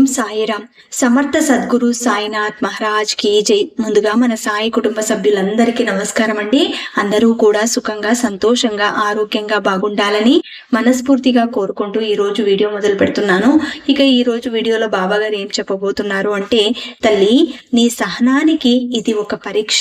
ఓం సాయిరామ్. సమర్థ సద్గురు సాయినాథ్ మహారాజ్కి జై. ముందుగా మన సాయి కుటుంబ సభ్యులందరికీ నమస్కారం అండి. అందరూ కూడా సుఖంగా సంతోషంగా ఆరోగ్యంగా బాగుండాలని మనస్ఫూర్తిగా కోరుకుంటూ ఈ రోజు వీడియో మొదలు పెడుతున్నాను. ఇక ఈ రోజు వీడియోలో బాబా గారు ఏం చెప్పబోతున్నారు అంటే తల్లి నీ సహనానికి ఇది ఒక పరీక్ష.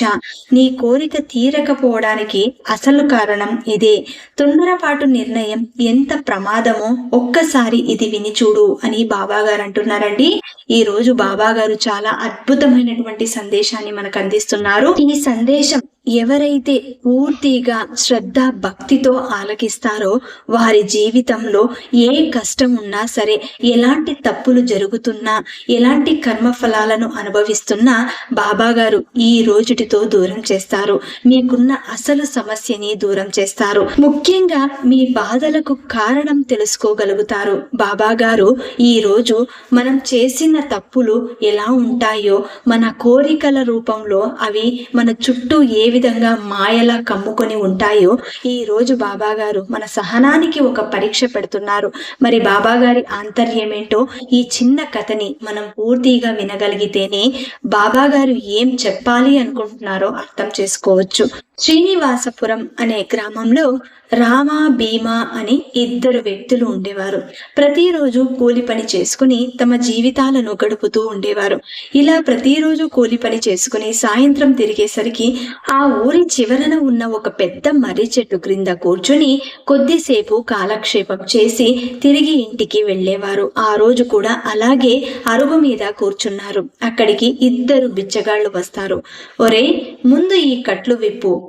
నీ కోరిక తీరకపోవడానికి అసలు కారణం ఇదే. తొందరపాటు నిర్ణయం ఎంత ప్రమాదమో ఒక్కసారి ఇది విని చూడు అని బాబా గారు అంటున్నారండి ఈ రోజు బాబా గారు చాలా అద్భుతమైనటువంటి సందేశాన్ని మనకు అందిస్తున్నారు. ఈ సందేశం ఎవరైతే పూర్తిగా శ్రద్ధ భక్తితో ఆలకిస్తారో వారి జీవితంలో ఏ కష్టం ఉన్నా సరే ఎలాంటి తప్పులు జరుగుతున్నా ఎలాంటి కర్మ ఫలాలను అనుభవిస్తున్నా బాబా గారు ఈ రోజుటితో దూరం చేస్తారు. మీకున్న అసలు సమస్యని దూరం చేస్తారు. ముఖ్యంగా మీ బాధలకు కారణం తెలుసుకోగలుగుతారు. బాబా గారు ఈ రోజు మనం చేసిన తప్పులు ఎలా ఉంటాయో మన కోరికల రూపంలో అవి మన చుట్టూ ఏ విధంగా మాయలా కమ్ముకొని ఉంటాయో ఈ రోజు బాబా గారు మన సహనానికి ఒక పరీక్ష పెడుతున్నారు. మరి బాబా గారి ఆంతర్యం ఏంటో ఈ చిన్న కథని మనం పూర్తిగా వినగలిగితేనే బాబా గారు ఏం చెప్పాలి అనుకుంటున్నారో అర్థం చేసుకోవచ్చు. శ్రీనివాసపురం అనే గ్రామంలో రామ భీమా అని ఇద్దరు వ్యక్తులు ఉండేవారు. ప్రతిరోజు కూలి పని చేసుకుని తమ జీవితాలను గడుపుతూ ఉండేవారు. ఇలా ప్రతిరోజు కూలి పని చేసుకుని సాయంత్రం తిరిగేసరికి ఆ ఊరి చివరన ఉన్న ఒక పెద్ద మర్రి చెట్టు క్రింద కూర్చుని కొద్దిసేపు కాలక్షేపం చేసి తిరిగి ఇంటికి వెళ్ళేవారు. ఆ రోజు కూడా అలాగే అరుగు మీద కూర్చున్నారు. అక్కడికి ఇద్దరు బిచ్చగాళ్ళు వస్తారు. ఒరే ముందు ఈ కట్లు విప్పు.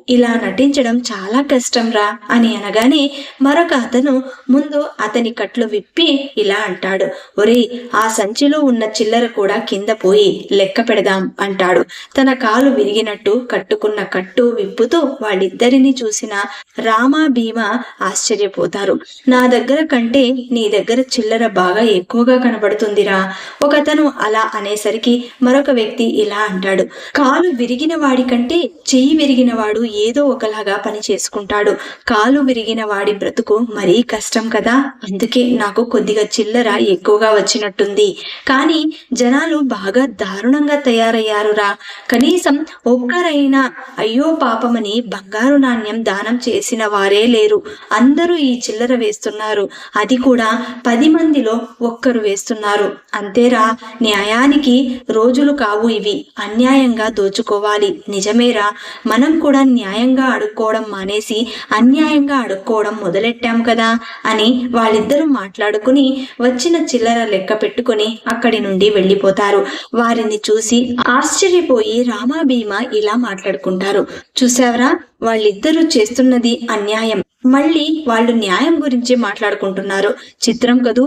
ఇలా నటించడం చాలా కష్టం రా అని అనగానే మరొక అతను ముందు అతని కట్లు విప్పి ఇలా అంటాడు. ఒరే ఆ సంచిలో ఉన్న చిల్లర కూడా కింద పోయి లెక్క పెడదాం అంటాడు. తన కాలు విరిగినట్టు కట్టుకున్న కట్టు విప్పుతూ వాళ్ళిద్దరిని చూసిన రామ భీమ ఆశ్చర్యపోతారు. నా దగ్గర కంటే నీ దగ్గర చిల్లర బాగా ఎక్కువగా కనబడుతుందిరా ఒకతను అలా అనేసరికి మరొక వ్యక్తి ఇలా అంటాడు. కాలు విరిగిన వాడి కంటే చెయ్యి విరిగిన వాడు ఏదో ఒకలాగా పని చేసుకుంటాడు. కాలు విరిగిన వాడి బ్రతుకు మరీ కష్టం కదా. అందుకే నాకు కొద్దిగా చిల్లర ఎక్కువగా వచ్చినట్టుంది. కానీ జనాలు బాగా దారుణంగా తయారయ్యారురా. కనీసం ఒక్కరైనా అయ్యో పాపమని బంగారు నాణ్యం దానం చేసిన వారే లేరు. అందరూ ఈ చిల్లర వేస్తున్నారు. అది కూడా పది మందిలో ఒక్కరు వేస్తున్నారు. అంతేరా న్యాయానికి రోజులు కావు ఇవి. అన్యాయంగా దోచుకోవాలి. నిజమేరా? మనం కూడా న్యాయంగా అడుక్కోవడం మానేసి అన్యాయంగా అడుక్కోవడం మొదలెట్టాం కదా? అని వాళ్ళిద్దరూ మాట్లాడుకుని వచ్చిన చిల్లర లెక్క పెట్టుకుని అక్కడి నుండి వెళ్ళిపోతారు. వారిని చూసి ఆశ్చర్యపోయి రామా ఇలా మాట్లాడుకుంటారు. చూసావరా వాళ్ళిద్దరూ చేస్తున్నది అన్యాయం. మళ్ళీ వాళ్ళు న్యాయం గురించి మాట్లాడుకుంటున్నారు. చిత్రం కదూ?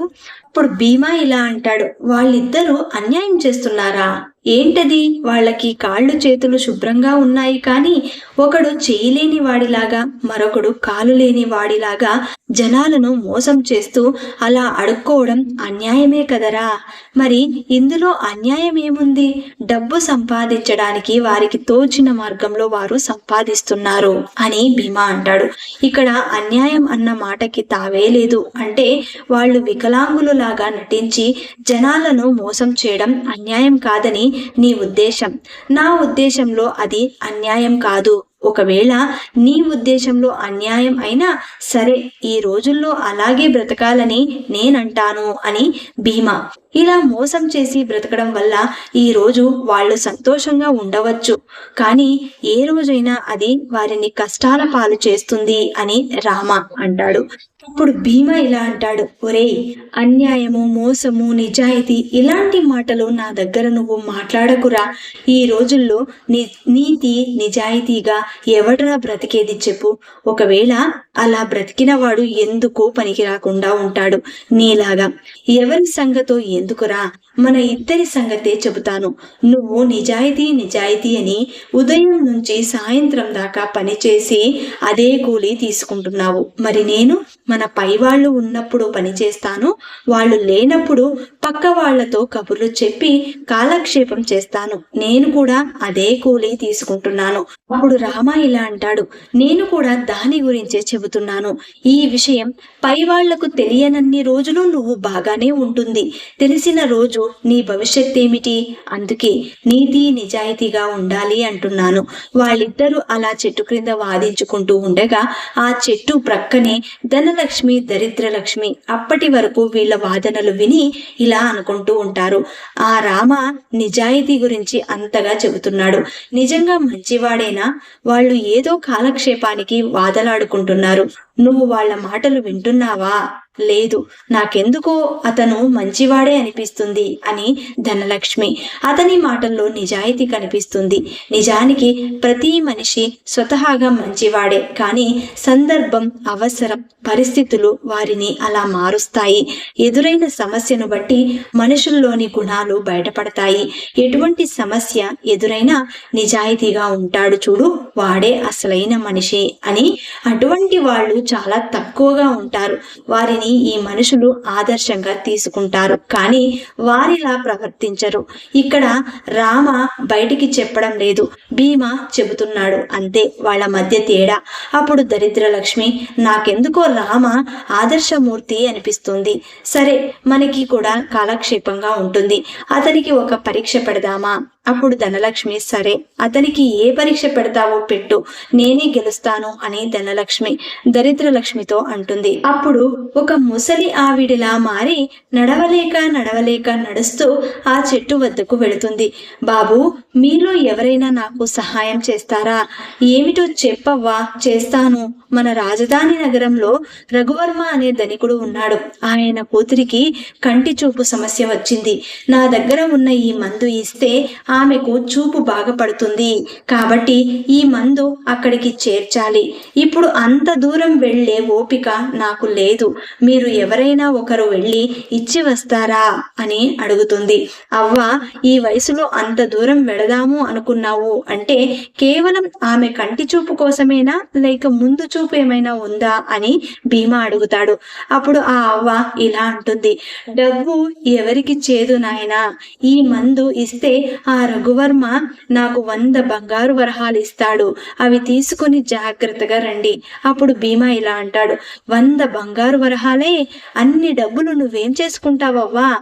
ఇప్పుడు భీమా ఇలా అంటాడు. వాళ్ళిద్దరూ అన్యాయం చేస్తున్నారా? ఏంటది? వాళ్ళకి కాళ్ళు చేతులు శుభ్రంగా ఉన్నాయి కానీ ఒకడు చేయలేని వాడిలాగా మరొకడు కాలు లేని వాడిలాగా జనాలను మోసం చేస్తూ అలా అడుక్కోవడం అన్యాయమే కదరా? మరి ఇందులో అన్యాయం ఏముంది? డబ్బు సంపాదించడానికి వారికి తోచిన మార్గంలో వారు సంపాదిస్తున్నారు అని భీమా అంటాడు. ఇక్కడ అన్యాయం అన్న మాటకి తావే లేదు. అంటే వాళ్ళు వికలాంగులు లాగా నటించి జనాలను మోసం చేయడం అన్యాయం కాదని నీ ఉద్దేశం. నా ఉద్దేశంలో అది అన్యాయం కాదు. ఒకవేళ నీ ఉద్దేశంలో అన్యాయం అయినా సరే ఈ రోజుల్లో అలాగే బ్రతకాలని నేనంటాను అని భీమా. ఇలా మోసం చేసి బ్రతకడం వల్ల ఈ రోజు వాళ్ళు సంతోషంగా ఉండవచ్చు. కానీ ఏ రోజైనా అది వారిని కష్టాల పాలు చేస్తుంది అని రామ అంటాడు. అప్పుడు భీమ ఇలా అంటాడు ఒరేయ్ అన్యాయము మోసము నిజాయితీ ఇలాంటి మాటలు నా దగ్గర నువ్వు మాట్లాడకురా. ఈ రోజుల్లో ని నీతి నిజాయితీగా ఎవడరా బ్రతికేది చెప్పు. ఒకవేళ అలా బ్రతికిన వాడు ఎందుకో పనికి రాకుండా ఉంటాడు? నీలాగా. ఎవరి సంగతో ఎందుకురా? మన ఇద్దరి సంగతే చెబుతాను. నువ్వు నిజాయితీ నిజాయితీ అని ఉదయం నుంచి సాయంత్రం దాకా పనిచేసి అదే కూలి తీసుకుంటున్నావు. మరి నేను మన పైవాళ్ళు ఉన్నప్పుడు పనిచేస్తాను వాళ్ళు లేనప్పుడు పక్క వాళ్ళతో కబుర్లు చెప్పి కాలక్షేపం చేస్తాను. నేను కూడా అదే కూలి తీసుకుంటున్నాను. అప్పుడు రామ ఇలా అంటాడు నేను కూడా దాని గురించే చెబుతున్నాను. ఈ విషయం పై వాళ్ళకు తెలియనన్ని రోజులు నువ్వు బాగానే ఉంటుంది. తెలిసిన రోజు నీ భవిష్యత్ ఏమిటి అందుకే నీతి నిజాయితీగా ఉండాలి అంటున్నాను. వాళ్ళిద్దరూ అలా చెట్టు క్రింద వాదించుకుంటూ ఉండగా ఆ చెట్టు ప్రక్కనే ధనలక్ష్మి దరిద్రలక్ష్మి అప్పటి వరకు వీళ్ళ వాదనలు విని ఇలా అనుకుంటూ ఉంటారు. ఆ రామ నిజాయితీ గురించి అంతగా చెబుతున్నాడు. నిజంగా మంచివాడేనా? వాళ్ళు ఏదో కాలక్షేపానికి వాదలాడుకుంటున్నారు. నువ్వు వాళ్ళ మాటలు వింటున్నావా? లేదు నాకెందుకో అతను మంచివాడే అనిపిస్తుంది అని ధనలక్ష్మి అతని మాటల్లో నిజాయితీ కనిపిస్తుంది. నిజానికి ప్రతి మనిషి స్వతహాగా మంచివాడే కానీ సందర్భం అవసరం పరిస్థితులు వారిని అలా మారుస్తాయి. ఎదురైన సమస్యను బట్టి మనుషుల్లోని గుణాలు బయటపడతాయి. ఎటువంటి సమస్య ఎదురైనా నిజాయితీగా ఉంటాడు చూడు. వాడే అసలైన మనిషి అని అటువంటి వాళ్ళు చాలా తక్కువగా ఉంటారు. వారిని ఈ మనుషులు ఆదర్శంగా తీసుకుంటారు. కానీ వారిలా ప్రవర్తించరు. ఇక్కడ రామ బయటికి చెప్పడం లేదు. భీమ చెబుతున్నాడు. అంతే వాళ్ళ మధ్య తేడా. అప్పుడు దరిద్ర లక్ష్మి నాకెందుకో రామ ఆదర్శమూర్తి అనిపిస్తుంది. సరే మనకి కూడా కాలక్షేపంగా ఉంటుంది. అతనికి ఒక పరీక్ష పెడదామా? అప్పుడు ధనలక్ష్మి సరే అతనికి ఏ పరీక్ష పెడతావో పెట్టు నేనే గెలుస్తాను అని ధనలక్ష్మి దరిద్రలక్ష్మితో అంటుంది. అప్పుడు ఒక ముసలి ఆవిడిలా మారి నడవలేక నడవలేక నడుస్తూ ఆ చెట్టు వద్దకు వెళుతుంది. బాబు మీలో ఎవరైనా నాకు సహాయం చేస్తారా? ఏమిటో చెప్పవ్వా చేస్తాను. మన రాజధాని నగరంలో రఘువర్మ అనే ధనికుడు ఉన్నాడు. ఆయన కూతురికి కంటి చూపు సమస్య వచ్చింది. నా దగ్గర ఉన్న ఈ మందు ఇస్తే ఆమెకు చూపు బాగుపడుతుంది. కాబట్టి ఈ మందు అక్కడికి చేర్చాలి. ఇప్పుడు అంత దూరం వెళ్ళే ఓపిక నాకు లేదు. మీరు ఎవరైనా ఒకరు వెళ్ళి ఇచ్చి వస్తారా? అని అడుగుతుంది. అవ్వ ఈ వయసులో అంత దూరం వెళదాము అనుకున్నావు అంటే కేవలం ఆమె కంటి చూపు కోసమేనా? లేక ముందు చూపు ఏమైనా ఉందా? అని భీమా అడుగుతాడు. అప్పుడు ఆ అవ్వ ఇలా అంటుంది. డబ్బు ఎవరికి చేదు నాయనా? ఈ మందు ఇస్తే ఆ రఘువర్మ నాకు వంద బంగారు వరహాలు ఇస్తాడు. అవి తీసుకుని జాగ్రత్తగా రండి. అప్పుడు భీమా ఇలా అంటాడు. వంద బంగారు వరహాలే అన్ని డబ్బులు నువ్వేం చేసుకుంటావవ్వా?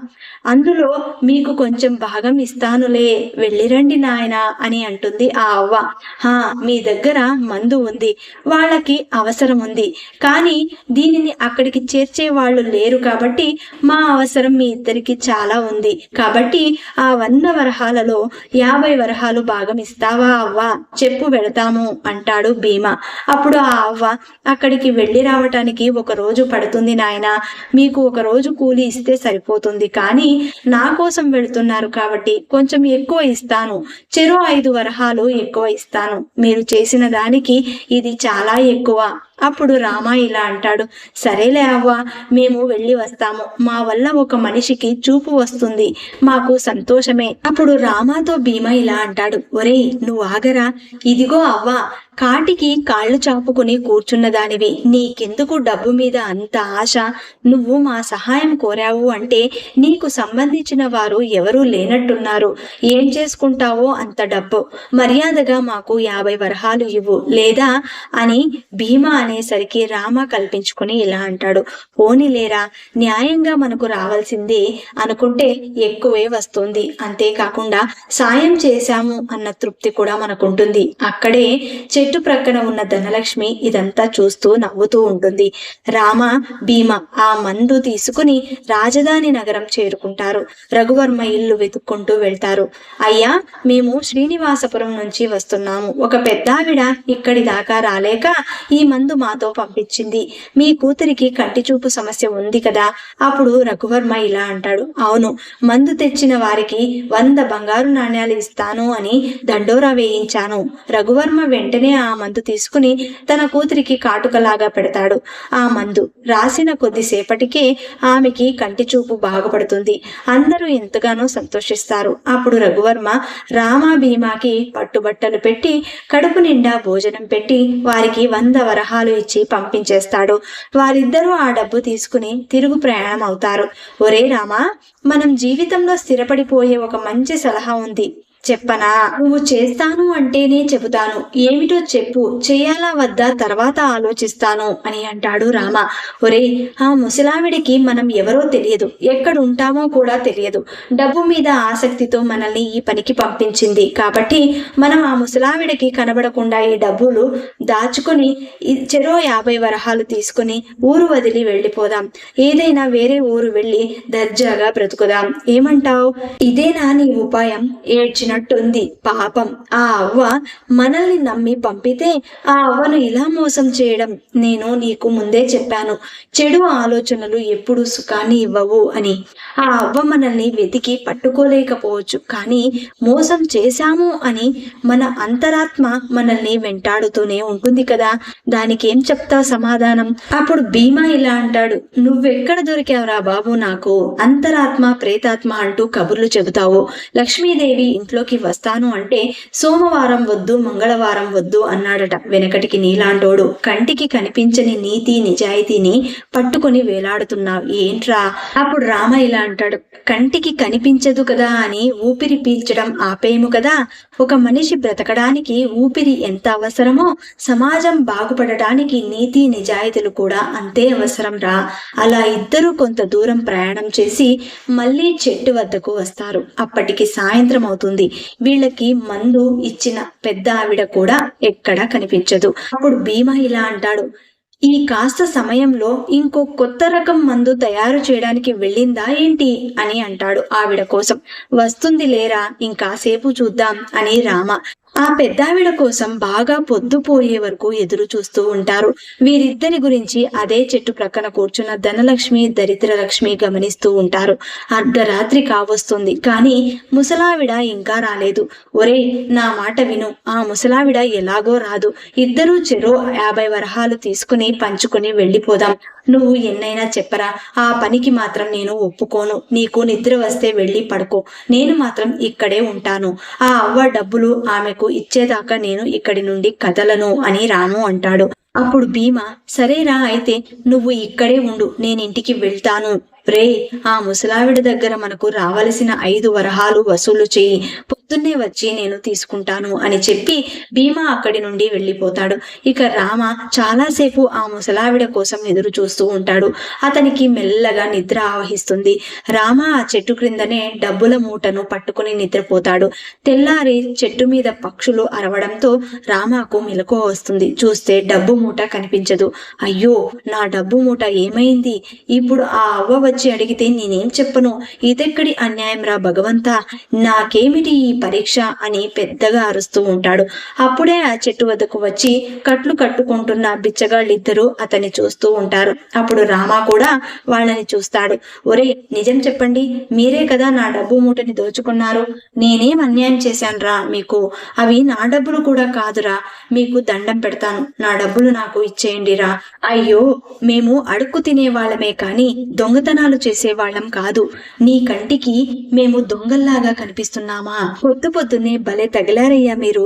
అందులో మీకు కొంచెం భాగం ఇస్తానులే. వెళ్ళిరండి నాయన అని అంటుంది ఆ అవ్వ. హా మీ దగ్గర మందు ఉంది. వాళ్ళకి అవసరం ఉంది. కానీ దీనిని అక్కడికి చేర్చే వాళ్ళు లేరు కాబట్టి మా అవసరం మీ ఇద్దరికి చాలా ఉంది. కాబట్టి ఆ వంద వరహాలలో యాభై వరహాలు భాగం ఇస్తావా అవ్వ? చెప్పు వెళతాము అంటాడు భీమా. అప్పుడు ఆ అవ్వ అక్కడికి వెళ్ళి రావటానికి ఒక రోజు పడుతుంది నాయన. మీకు ఒక రోజు కూలి ఇస్తే సరిపోతుంది కానీ నా కోసం వెళుతున్నారు కాబట్టి కొంచెం ఎక్కువ ఇస్తాను. చెరు ఐదు వరహాలు ఎక్కువ ఇస్తాను. మీరు చేసిన దానికి ఇది చాలా ఎక్కువ. అప్పుడు రామ ఇలా అంటాడు సరేలే అవ్వ మేము వెళ్ళి వస్తాము. మా వల్ల ఒక మనిషికి చూపు వస్తుంది. మాకు సంతోషమే. అప్పుడు రామాతో భీమ ఇలా అంటాడు ఒరేయ్ నువ్వు ఆగరా. ఇదిగో అవ్వ కాటికి కాళ్ళు చాపుకుని కూర్చున్న దానివి. నీకెందుకు డబ్బు మీద అంత ఆశ? నువ్వు మా సహాయం కోరావు అంటే నీకు సంబంధించిన వారు ఎవరూ లేనట్టున్నారు. ఏం చేసుకుంటావో అంత డబ్బు. మర్యాదగా మాకు యాభై వరహాలు ఇవ్వు. లేదా? అని భీమా అనేసరికి రామ కల్పించుకుని ఇలా అంటాడు. పోనీలేరా? న్యాయంగా మనకు రావాల్సిందే అనుకుంటే ఎక్కువే వస్తుంది. అంతేకాకుండా సాయం చేశాము అన్న తృప్తి కూడా మనకుంటుంది. అక్కడే చెట్టు ప్రక్కన ఉన్న ధనలక్ష్మి ఇదంతా చూస్తూ నవ్వుతూ ఉంటుంది. రామ భీమ ఆ మందు తీసుకుని రాజధాని నగరం చేరుకుంటారు. రఘువర్మ ఇల్లు వెతుక్కుంటూ వెళ్తారు. అయ్యా మేము శ్రీనివాసపురం నుంచి వస్తున్నాము. ఒక పెద్దావిడ ఇక్కడి దాకా రాలేక ఈ మందు మాతో పంపించింది. మీ కూతురికి కంటి చూపు సమస్య ఉంది కదా? అప్పుడు రఘువర్మ ఇలా అంటాడు. అవును మందు తెచ్చిన వారికి వంద బంగారు నాణ్యాలు ఇస్తాను అని దండోరా వేయించాను. రఘువర్మ వెంటనే ఆ మందు తీసుకుని తన కూతురికి కాటుకలాగా పెడతాడు. ఆ మందు రాసిన కొద్దిసేపటికే ఆమెకి కంటి చూపు బాగుపడుతుంది. అందరూ ఎంతగానో సంతోషిస్తారు. అప్పుడు రఘువర్మ రామ భీమాకి పట్టుబట్టలు పెట్టి కడుపు నిండా భోజనం పెట్టి వారికి వంద వరహాలు ఇచ్చి పంపించేస్తాడు. వారిద్దరూ ఆ డబ్బు తీసుకుని తిరుగు ప్రయాణం అవుతారు ఒరే రామా మనం జీవితంలో స్థిరపడిపోయే ఒక మంచి సలహా ఉంది. చెప్పనా? నువ్వు చేస్తాను అంటేనే చెబుతాను. ఏమిటో చెప్పు. చేయాలా వద్దా? తర్వాత ఆలోచిస్తాను అని అంటాడు రామ. ఒరే ఆ ముసలావిడికి మనం ఎవరో తెలియదు. ఎక్కడ ఉంటామో కూడా తెలియదు. డబ్బు మీద ఆసక్తితో మనల్ని ఈ పనికి పంపించింది. కాబట్టి మనం ఆ ముసలావిడికి కనబడకుండా ఈ డబ్బులు దాచుకొని చెరో యాభై వరహాలు తీసుకుని ఊరు వదిలి వెళ్ళిపోదాం. ఏదైనా వేరే ఊరు వెళ్ళి దర్జాగా బ్రతుకుదాం. ఏమంటావ్? ఇదేనా నీ ఉపాయం? ఏడ్చినట్టుంది పాపం. ఆ అవ్వ మనల్ని నమ్మి పంపితే ఆ అవ్వను ఇలా మోసం చేయడం నేను నీకు ముందే చెప్పాను. చెడు ఆలోచనలు ఎప్పుడు సుఖాన్ని ఇవ్వవు అని. ఆ అవ్వ మనల్ని వెతికి పట్టుకోలేకపోవచ్చు. కానీ మోసం చేశాము అని మన అంతరాత్మ మనల్ని వెంటాడుతూనే ఉంటుంది కదా. దానికి ఏం చెప్తా సమాధానం? అప్పుడు భీమా ఇలా అంటాడు. నువ్వెక్కడ దొరికావురా బాబు నాకు? అంతరాత్మ ప్రేతాత్మ అంటూ కబుర్లు చెబుతావు. లక్ష్మీదేవి ఇంట్లో ఇంట్లోకి వస్తాను అంటే సోమవారం వద్దు మంగళవారం వద్దు అన్నాడట వెనకటికి నీలాంటోడు. కంటికి కనిపించని నీతి నిజాయితీని పట్టుకొని వేలాడుతున్నావు. ఏంట్రా? అప్పుడు రామ ఇలా అంటాడు. కంటికి కనిపించదు కదా అని ఊపిరి పీల్చడం ఆపేయము కదా? ఒక మనిషి బ్రతకడానికి ఊపిరి ఎంత అవసరమో సమాజం బాగుపడటానికి నీతి నిజాయితీలు కూడా అంతే అవసరం రా. అలా ఇద్దరు కొంత దూరం ప్రయాణం చేసి మళ్ళీ చెట్టు వద్దకు వస్తారు. అప్పటికి సాయంత్రం అవుతుంది. వీళ్ళకి మందు ఇచ్చిన పెద్ద ఆవిడ కూడా ఎక్కడా కనిపించదు. అప్పుడు భీమా ఇలా అంటాడు ఈ కాస్త సమయంలో ఇంకో కొత్త రకం మందు తయారు చేయడానికి వెళ్ళిందా ఏంటి? అని అంటాడు ఆవిడ కోసం. వస్తుంది లేరా ఇంకాసేపు చూద్దాం అని రామ ఆ పెద్దావిడ కోసం బాగా పొద్దుపోయే వరకు ఎదురు చూస్తూ ఉంటారు. వీరిద్దరి గురించి అదే చెట్టు ప్రక్కన కూర్చున్న ధనలక్ష్మి దరిద్రలక్ష్మి గమనిస్తూ ఉంటారు. అర్ధరాత్రి కావస్తుంది కానీ ముసలావిడ ఇంకా రాలేదు. ఒరే నా మాట విను. ఆ ముసలావిడ ఎలాగో రాదు. ఇద్దరూ చెరో యాభై వరహాలు తీసుకుని పంచుకుని వెళ్ళిపోదాం. నువ్వు ఎన్నైనా చెప్పరా? ఆ పనికి మాత్రం నేను ఒప్పుకోను. నీకు నిద్ర వస్తే వెళ్ళి పడుకో. నేను మాత్రం ఇక్కడే ఉంటాను. ఆ అవ్వ డబ్బులు ఆమెకు ఇచ్చేదాకా నేను ఇక్కడి నుండి కదలను అని రాము అంటాడు. అప్పుడు భీమా సరేరా అయితే నువ్వు ఇక్కడే ఉండు. నేను ఇంటికి వెళ్తాను. రే ఆ ముసలావిడ దగ్గర మనకు రావలసిన ఐదు వరహాలు వసూలు చేయి. పొద్దున్నే వచ్చి నేను తీసుకుంటాను అని చెప్పి భీమా అక్కడి నుండి వెళ్ళిపోతాడు. ఇక రామ చాలాసేపు ఆ ముసలావిడ కోసం ఎదురు చూస్తూ ఉంటాడు. అతనికి మెల్లగా నిద్ర ఆవహిస్తుంది. రామ ఆ చెట్టు క్రిందనే డబ్బుల మూటను పట్టుకుని నిద్రపోతాడు. తెల్లారి చెట్టు మీద పక్షులు అరవడంతో రామాకు మెలకువ వస్తుంది. చూస్తే డబ్బు మూట కనిపించదు. అయ్యో నా డబ్బు మూట ఏమైంది? ఇప్పుడు ఆ అవ్వ వచ్చి అడిగితే నేనేం చెప్పను? ఇదెక్కడి అన్యాయం రా భగవంతా? నాకేమిటి ఈ పరీక్ష అని పెద్దగా అరుస్తూ ఉంటాడు. అప్పుడే ఆ చెట్టు వద్దకు వచ్చి కట్లు కట్టుకుంటున్న బిచ్చగాళ్ళిద్దరూ అతన్ని చూస్తూ ఉంటారు. అప్పుడు రామ కూడా వాళ్ళని చూస్తాడు. ఒరే నిజం చెప్పండి. మీరే కదా నా డబ్బు మూటని దోచుకున్నారు. నేనేం అన్యాయం చేశానురా మీకు. అవి నా డబ్బులు కూడా కాదురా. మీకు దండం పెడతాను. నా డబ్బులు నాకు ఇచ్చేయండిరా అయ్యో మేము అడుక్కు తినే వాళ్ళమే కానీ దొంగతనాలు చేసే వాళ్ళం కాదు. నీ కంటికి మేము దొంగల్లాగా కనిపిస్తున్నామా? పొద్దు పొద్దున్నే భలే తగిలారయ్యా మీరు.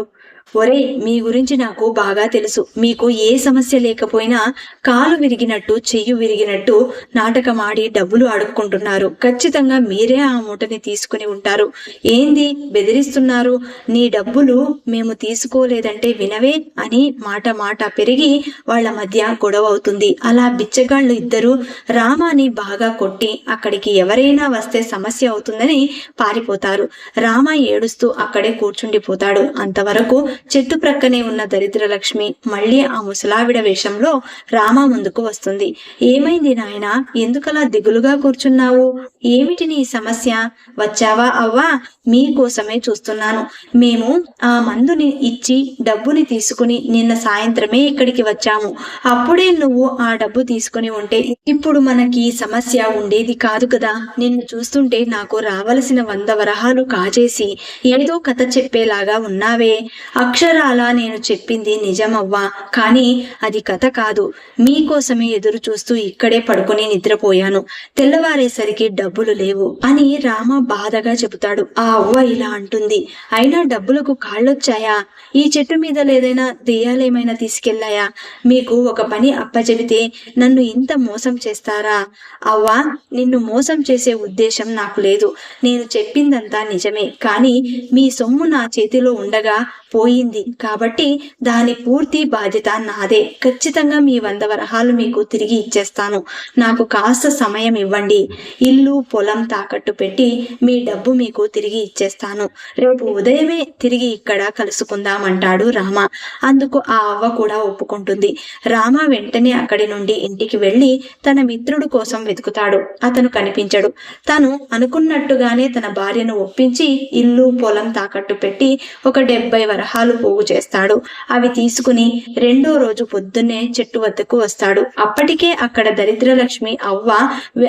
ఒరే మీ గురించి నాకు బాగా తెలుసు. మీకు ఏ సమస్య లేకపోయినా కాలు విరిగినట్టు చెయ్యి విరిగినట్టు నాటకం ఆడి డబ్బులు అడుక్కుంటున్నారు. ఖచ్చితంగా మీరే ఆ మూటని తీసుకుని ఉంటారు. ఏంది? బెదిరిస్తున్నారు. నీ డబ్బులు మేము తీసుకోలేదంటే వినవే అని మాట మాట పెరిగి వాళ్ళ మధ్య గొడవ అవుతుంది. అలా బిచ్చగాళ్ళు ఇద్దరు రామాని బాగా కొట్టి అక్కడికి ఎవరైనా వస్తే సమస్య అవుతుందని పారిపోతారు. రామ ఏడుస్తూ అక్కడే కూర్చుండిపోతాడు. అంతవరకు చెట్టు ప్రక్కనే ఉన్న దరిద్ర లక్ష్మి మళ్ళీ ఆ ముసలావిడ వేషంలో రామ ముందుకు వస్తుంది. ఏమైంది నాయనా? ఎందుకలా దిగులుగా కూర్చున్నావు? ఏమిటి నీ సమస్య? వచ్చావా? అవ్వా? మీకోసమే చూస్తున్నాను. మేము ఆ మందుని ఇచ్చి డబ్బుని తీసుకుని నిన్న సాయంత్రమే ఇక్కడికి వచ్చాము. అప్పుడే నువ్వు ఆ డబ్బు తీసుకుని ఉంటే ఇప్పుడు మనకి సమస్య ఉండేది కాదు కదా. నిన్ను చూస్తుంటే నాకు రావలసిన వంద వరహాలు కాజేసి ఏదో కథ చెప్పేలాగా ఉన్నావే. అక్షరాల నేను చెప్పింది నిజమవ్వా? కానీ అది కథ కాదు. మీకోసమే ఎదురు చూస్తూ ఇక్కడే పడుకుని నిద్రపోయాను. తెల్లవారేసరికి డబ్బులు లేవు అని రామ బాధగా చెబుతాడు. ఆ అవ్వ ఇలా అంటుంది. అయినా డబ్బులకు కాళ్ళొచ్చాయా? ఈ చెట్టు మీద లేదైనా దెయ్యాలేమైనా తీసుకెళ్ళాయా? మీకు ఒక పని అప్పచెబితే నన్ను ఇంత మోసం చేస్తారా? అవ్వ నిన్ను మోసం చేసే ఉద్దేశం నాకు లేదు. నేను చెప్పిందంతా నిజమే. కానీ మీ సొమ్ము నా చేతిలో ఉండగా పోయింది. కాబట్టి దాని పూర్తి బాధ్యత నాదే. ఖచ్చితంగా మీ వంద వరహాలు మీకు తిరిగి ఇచ్చేస్తాను. నాకు కాస్త సమయం ఇవ్వండి. ఇల్లు పొలం తాకట్టు పెట్టి మీ డబ్బు మీకు తిరిగి ఇచ్చేస్తాను. రేపు ఉదయమే తిరిగి ఇక్కడ కలుసుకుందామంటాడు రామ. అందుకు ఆ అవ్వ కూడా ఒప్పుకుంటుంది. రామ వెంటనే అక్కడి నుండి ఇంటికి వెళ్ళి తన మిత్రుడు కోసం వెతుకుతాడు. అతను కనిపించడు. తను అనుకున్నట్టుగానే తన భార్యను ఒప్పించి ఇల్లు పొలం తాకట్టు పెట్టి ఒక డెబ్బై వరహాలు పోగు చేస్తాడు. అవి తీసుకుని రెండో రోజు పొద్దున్నే చెట్టు వద్దకు వస్తాడు. అప్పటికే అక్కడ దరిద్రలక్ష్మి అవ్వ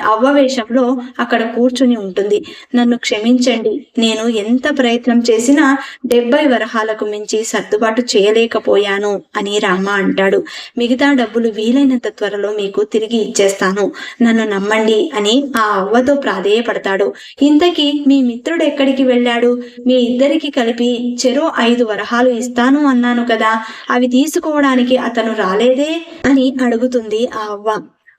అవ్వ వేషంలో అక్కడ కూర్చుని ఉంటుంది. నన్ను క్షమించండి నేను ఎంత ప్రయత్నం చేసినా డెబ్బై వరహాలకు మించి సర్దుబాటు చేయలేకపోయాను అని రామ అంటాడు. మిగతా డబ్బులు వీలైనంత త్వరలో మీకు తిరిగి ఇచ్చేస్తాను. నన్ను నమ్మండి అని ఆ అవ్వతో ప్రాధేయపడతాడు. ఇంతకీ మీ మిత్రుడు ఎక్కడికి వెళ్ళాడు? మీ ఇద్దరికి కలిపి చెరో ఐదు వరహాలు ఇస్తాను అన్నాను కదా. అవి తీసుకోవడానికి అతను రాలేదే అని అడుగుతుంది ఆ అవ్వ.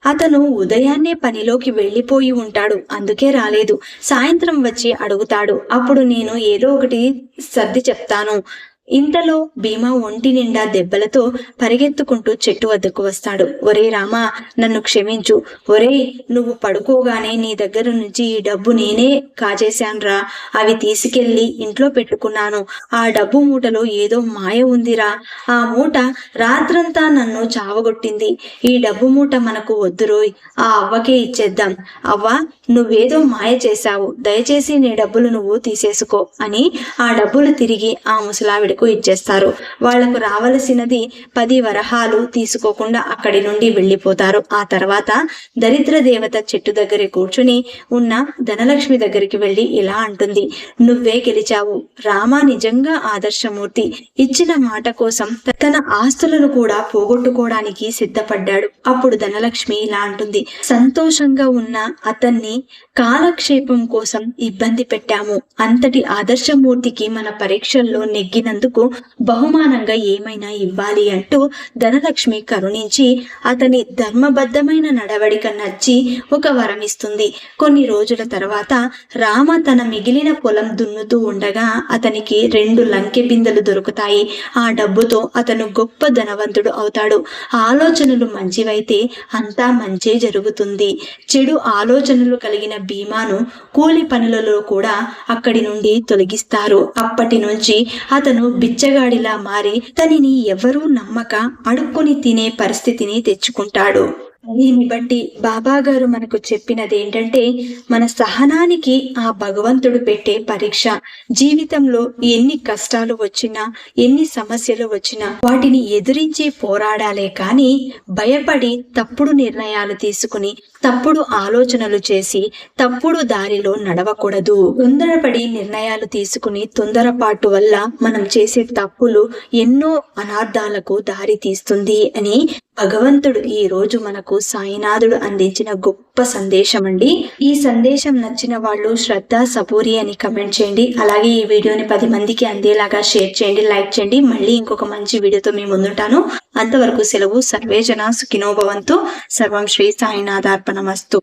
అతను ఉదయాన్నే పనిలోకి వెళ్ళిపోయి ఉంటాడు. అందుకే రాలేదు. సాయంత్రం వచ్చి అడుగుతాడు. అప్పుడు నేను ఏదో ఒకటి సర్ది చెప్తాను. ఇంతలో భీమా ఒంటి నిండా దెబ్బలతో పరిగెత్తుకుంటూ చెట్టు వద్దకు వస్తాడు. ఒరే రామా నన్ను క్షమించు. ఒరే నువ్వు పడుకోగానే నీ దగ్గర నుంచి ఈ డబ్బు నేనే కాజేశాన్రా. అవి తీసుకెళ్ళి ఇంట్లో పెట్టుకున్నాను. ఆ డబ్బు మూటలో ఏదో మాయ ఉందిరా. ఆ మూట రాత్రంతా నన్ను చావగొట్టింది. ఈ డబ్బు మూట మనకు వద్దురోయ్ ఆ అవ్వకే ఇచ్చేద్దాం. అవ్వ నువ్వేదో మాయ చేశావు. దయచేసి నీ డబ్బులు నువ్వు తీసేసుకో అని ఆ డబ్బులు తిరిగి ఆ ముసలావిడ దగ్గరకు ఇచ్చేస్తారు. వాళ్ళకు రావలసినది పది వరహాలు తీసుకోకుండా అక్కడి నుండి వెళ్ళిపోతారు. ఆ తర్వాత దరిద్ర దేవత చెట్టు దగ్గర కూర్చుని ఉన్న ధనలక్ష్మి దగ్గరికి వెళ్ళి ఇలా అంటుంది. నువ్వే గెలిచావు. రామ నిజంగా ఆదర్శమూర్తి. ఇచ్చిన మాట కోసం తన ఆస్తులను కూడా పోగొట్టుకోవడానికి సిద్ధపడ్డాడు. అప్పుడు ధనలక్ష్మి ఇలా అంటుంది. సంతోషంగా ఉన్న అతన్ని కాలక్షేపం కోసం ఇబ్బంది పెట్టాము. అంతటి ఆదర్శమూర్తికి మన పరీక్షల్లో నెగ్గినందుకు రైతుకు బహుమానంగా ఏమైనా ఇవ్వాలి అంటూ ధనలక్ష్మి కరుణించి అతని ధర్మబద్ధమైన నడవడిక నచ్చి ఒక వరం ఇస్తుంది. కొన్ని రోజుల తర్వాత రామ తన మిగిలిన పొలం దున్నుతూ ఉండగా అతనికి రెండు లంకె బిందెలు దొరుకుతాయి. ఆ డబ్బుతో అతను గొప్ప ధనవంతుడు అవుతాడు. ఆలోచనలు మంచివైతే అంతా మంచే జరుగుతుంది. చెడు ఆలోచనలు కలిగిన భీమాను కూలి పనులలో కూడా అక్కడి నుండి తొలగిస్తారు. అప్పటి నుంచి అతను బిచ్చగాడిలా మారి తనని ఎవరూ నమ్మక అడుక్కొని తినే పరిస్థితిని తెచ్చుకుంటాడు. దీన్ని బట్టి బాబా గారు మనకు చెప్పినది ఏంటంటే మన సహనానికి ఆ భగవంతుడు పెట్టే పరీక్ష. జీవితంలో ఎన్ని కష్టాలు వచ్చినా ఎన్ని సమస్యలు వచ్చినా వాటిని ఎదురించి పోరాడాలే కానీ భయపడి తప్పుడు నిర్ణయాలు తీసుకుని తప్పుడు ఆలోచనలు చేసి తప్పుడు దారిలో నడవకూడదు. తొందరపడి నిర్ణయాలు తీసుకుని తొందరపాటు వల్ల మనం చేసే తప్పులు ఎన్నో అనార్థాలకు దారి తీస్తుంది అని భగవంతుడు ఈ రోజు మనకు సాయినాథుడు అందించిన గొప్ప సందేశం అండి. ఈ సందేశం నచ్చిన వాళ్ళు శ్రద్ధ సపూరి అని కమెంట్ చేయండి. అలాగే ఈ వీడియోని పది మందికి అందేలాగా షేర్ చేయండి లైక్ చేయండి. మళ్ళీ ఇంకొక మంచి వీడియోతో మీ ముందుంటాను. అంతవరకు సెలవు. సర్వేజన సుఖినోభవంతో సర్వం శ్రీ సాయినాథార్పణమస్తు.